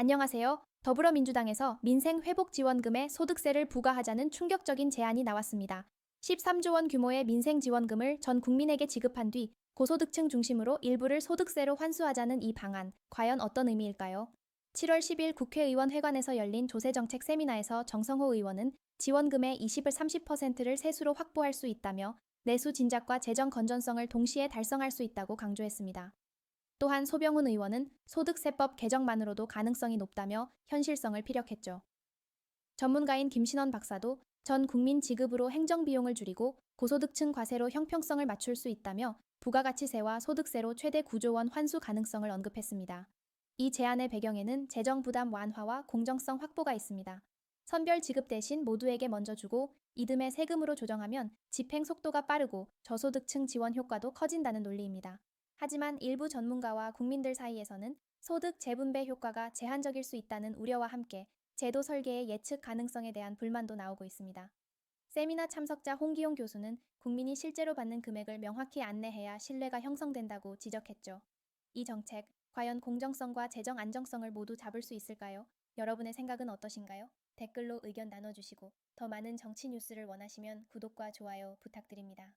안녕하세요. 더불어민주당에서 민생회복지원금에 소득세를 부과하자는 충격적인 제안이 나왔습니다. 13조 원 규모의 민생지원금을 전 국민에게 지급한 뒤 고소득층 중심으로 일부를 소득세로 환수하자는 이 방안, 과연 어떤 의미일까요? 7월 10일 국회의원 회관에서 열린 조세정책 세미나에서 정성호 의원은 지원금의 20을 30%를 세수로 확보할 수 있다며 내수 진작과 재정 건전성을 동시에 달성할 수 있다고 강조했습니다. 또한 소병훈 의원은 소득세법 개정만으로도 가능성이 높다며 현실성을 피력했죠. 전문가인 김신원 박사도 전 국민 지급으로 행정비용을 줄이고 고소득층 과세로 형평성을 맞출 수 있다며 부가가치세와 소득세로 최대 9조 원 환수 가능성을 언급했습니다. 이 제안의 배경에는 재정 부담 완화와 공정성 확보가 있습니다. 선별 지급 대신 모두에게 먼저 주고 이듬해 세금으로 조정하면 집행 속도가 빠르고 저소득층 지원 효과도 커진다는 논리입니다. 하지만 일부 전문가와 국민들 사이에서는 소득 재분배 효과가 제한적일 수 있다는 우려와 함께 제도 설계의 예측 가능성에 대한 불만도 나오고 있습니다. 세미나 참석자 홍기용 교수는 국민이 실제로 받는 금액을 명확히 안내해야 신뢰가 형성된다고 지적했죠. 이 정책, 과연 공정성과 재정 안정성을 모두 잡을 수 있을까요? 여러분의 생각은 어떠신가요? 댓글로 의견 나눠주시고 더 많은 정치 뉴스를 원하시면 구독과 좋아요 부탁드립니다.